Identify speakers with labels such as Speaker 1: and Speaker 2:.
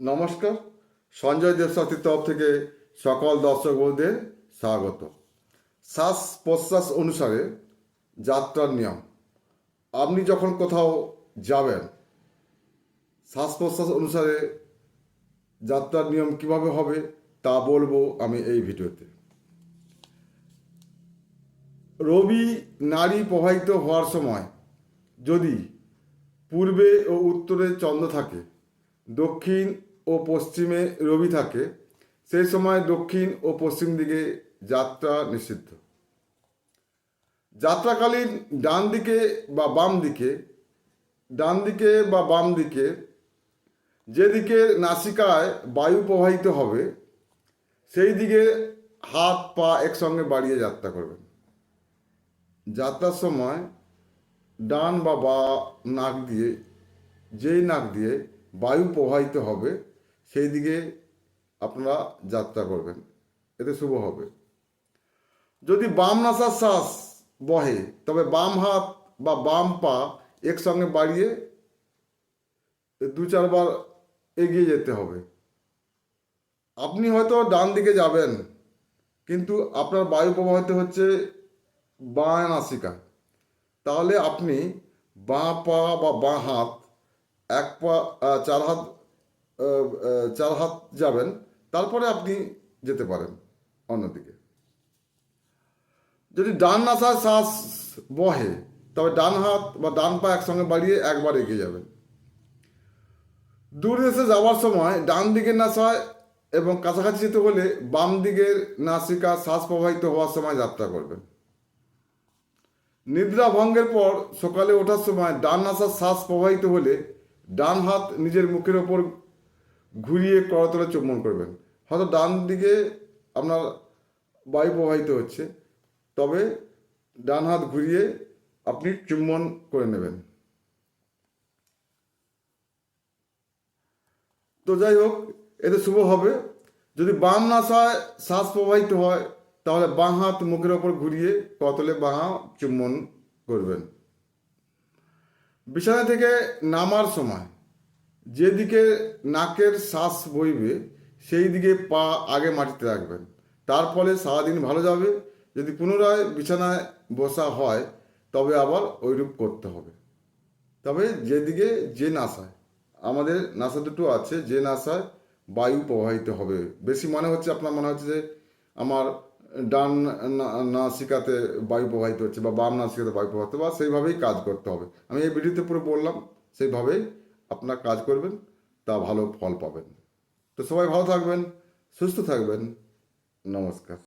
Speaker 1: নমস্কার। সঞ্জয় দেবসাথীর তরফ থেকে সকল দর্শক বন্ধুদের স্বাগত। শ্বাস প্রশ্বাস অনুসারে যাত্রার নিয়ম। আপনি যখন কোথাও যাবেন, শ্বাস প্রশ্বাস অনুসারে যাত্রার নিয়ম কীভাবে হবে তা বলব আমি এই ভিডিওতে। রবি নারী প্রবাহিত হওয়ার সময় যদি পূর্বে ও উত্তরে চন্দ্র থাকে দক্ষিণ ও পশ্চিমে রবি থাকে, সেই সময় দক্ষিণ ও পশ্চিম দিকে যাত্রা নিষিদ্ধ। যাত্রাকালীন ডান দিকে বা বাম দিকে, ডান দিকে বা বাম দিকে যেদিকে নাসিকায় বায়ু প্রবাহিত হবে, সেই দিকে হাত পা একসঙ্গে বাড়িয়ে যাত্রা করবেন। যাত্রার সময় ডান বা বা নাক দিয়ে, যেই নাক দিয়ে বায়ু প্রবাহিত হবে, সেই দিকে আপনারা যাত্রা করবেন। এতে শুভ হবে। যদি বাম নাসার শ্বাস বহে, তবে বাম হাত বা বাম পা একসঙ্গে বাড়িয়ে দু চারবার এগিয়ে যেতে হবে। আপনি হয়তো ডান দিকে যাবেন, কিন্তু আপনার বায়ু প্রবাহিত হচ্ছে বাঁ নাসিকা তাহলে আপনি বাঁ পা বা বাঁ হাত এক পা চার হাত চার হাত যাবেন, তারপরে আপনি যেতে পারেন অন্যদিকে। যদি ডান নাসায় শ্বাস বহে, তবে ডান হাত বা ডান পা একসঙ্গে বাড়িয়ে একবার এগিয়ে যাবেন। দূর দেশে যাওয়ার সময় ডান দিকের নাসায় এবং কাছাকাছি যেতে হলে বাম দিকের নাসিকা শ্বাস প্রবাহিত হওয়ার সময় যাত্রা করবেন। নিদ্রা ভঙ্গের পর সকালে ওঠার সময় ডান নাসার শ্বাস প্রবাহিত হলে ডান হাত নিজের মুখের ওপর ঘুরিয়ে করতলে চুম্বন করবেন। হয়তো ডান দিকে আপনার বায়ু প্রবাহিত হচ্ছে, তবে ডান হাত ঘুরিয়ে আপনি চুম্বন করে নেবেন। তো যাই হোক, এতে শুভ হবে। যদি বাম নাসায় শ্বাস প্রবাহিত হয়, তাহলে বাঁ হাত মুখের ওপর ঘুরিয়ে কতলে বাঁ চুম্বন করবেন। বিছানা থেকে নামার সময় যেদিকে নাকের শ্বাস বইবে সেই দিকে পা আগে মাটিতে রাখবেন। তার ফলে সারাদিন ভালো যাবে। যদি পুনরায় বিছানায় বসা হয়, তবে আবার ওইরূপ করতে হবে। তবে যেদিকে যে নাসায়, আমাদের নাসা দুটো আছে, যে নাসায় বায়ু প্রবাহিত হবে। বেশি মনে হচ্ছে আপনার মনে হচ্ছে যে আমার ডান নাসিকাতে বায়ু প্রবাহিত হচ্ছে বা বাম নাসিকাতে বায়ু প্রবাহিত বা সেইভাবেই কাজ করতে হবে। আমি এই ভিডিওতে পুরো বললাম, সেইভাবেই আপনার কাজ করবেন, তা ভালো ফল পাবেন। তো সবাই ভালো থাকবেন, সুস্থ থাকবেন। নমস্কার।